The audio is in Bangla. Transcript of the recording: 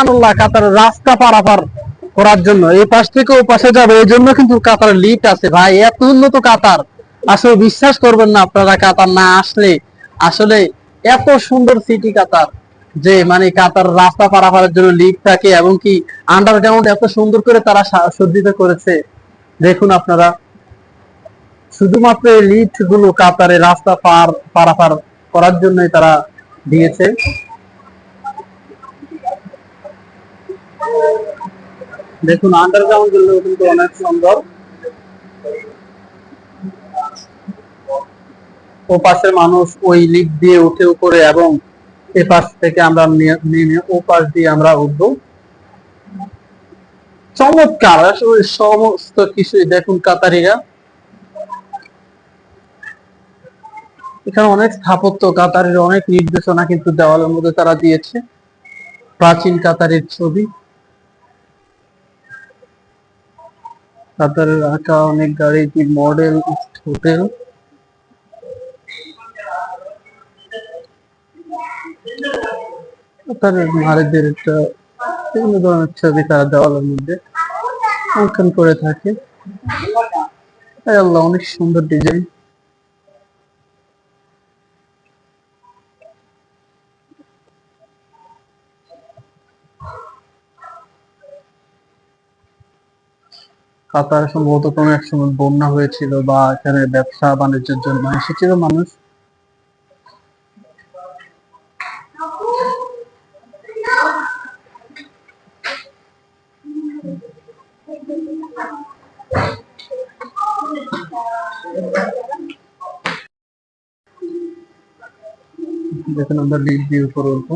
আনুল্লাহ কাতারের রাস্তা পারাপার করার জন্য। এই পাশ থেকে ও পাশে যাবে, এই জন্য কিন্তু কাতারের আছে। ভাই, এত উন্নত কাতার। আসলে বিশ্বাস করবেন না আপনারা কাতার না আসলে। আসলে এত সুন্দর সিটি কাতার যে মানে কাতার রাস্তা পারাপারের জন্য থাকে এবং কি আন্ডারগ্রাউন্ড এত সুন্দর করে তারা সজ্জিত করেছে। দেখুন আপনারা, শুধুমাত্র এই লিফটগুলো কাতারে রাস্তা পার, পারাপার করার জন্যই তারা দিয়েছে। দেখুন আন্ডারগ্রাউন্ডগুলো কিন্তু অনেক সুন্দর। ও পাশের মানুষ ওই লিফট দিয়ে উঠে উপরে এবং এ পাশ থেকে আমরা নেমে ও পাশ দিয়ে আমরা উঠবো। চমৎকার! আসলে সমস্ত কিছুই দেখুন কাতারিরা। এখানে অনেক স্থাপত্য, কাতারের অনেক নির্দেশনা কিন্তু দেওয়ালের মধ্যে তারা দিয়েছে। প্রাচীন কাতারের ছবি। কাতারের রাখা অনেক গাড়ি মডেল হোটেল কাতারের নারীদের একটা বিভিন্ন ধরনের ছবি তারা দেওয়ালের মধ্যে অঙ্কন করে থাকে। আল্লাহ, অনেক সুন্দর ডিজাইন কাতার সম্ভবত কোনো এক সময় বন্যা হয়েছিল বা এখানে ব্যবসা বাণিজ্যের জন্য এসেছিল মানুষ। দেখুন আমরা লিফট দিয়ে উপরে উঠবো।